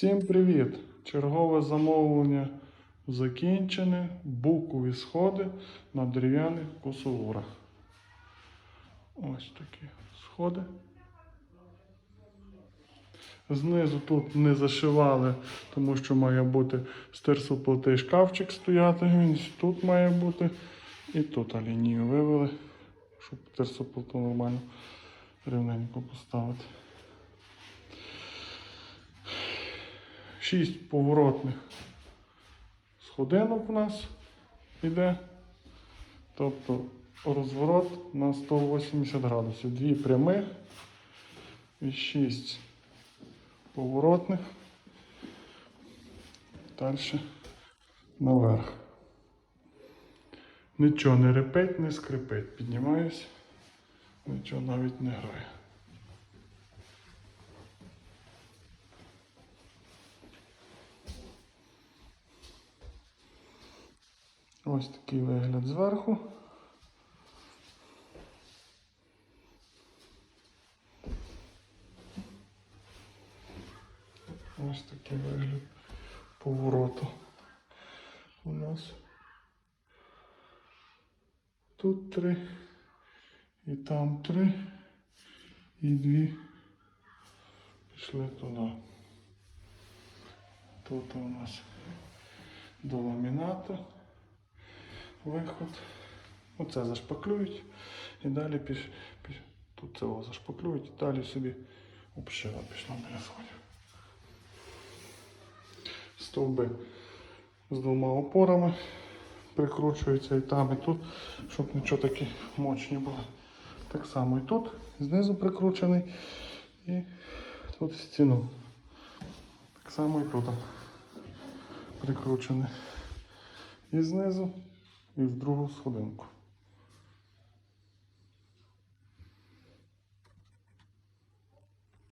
Всім привіт! Чергове замовлення закінчене. Букові сходи на дерев'яних косоворах. Ось такі сходи. Знизу тут не зашивали, тому що має бути стирсоплитий шкафчик стояти. Він тут має бути. І тут лінію вивели, щоб терсоплиту нормально рівненько поставити. Шість поворотних сходинок у нас іде. Тобто розворот на 180 градусів. Дві прямих і шість поворотних. Далі наверх. Нічого не репить, не скрипить. Піднімаюсь, нічого навіть не грає. Ось такий вигляд зверху. Ось такий вигляд повороту у нас. Тут три, і там три, і дві пішли туди. Тут у нас до ламінату виход. Оце зашпаклюють і далі піш, піш, тут цього зашпаклюють і далі собі община пішла біля сходів. Стовби з двома опорами прикручуються і там, і тут, щоб нічого таке мощні було. Так само і тут, знизу прикручений, і тут стіну. Так само і тут прикручений. І знизу, і в другу сходинку.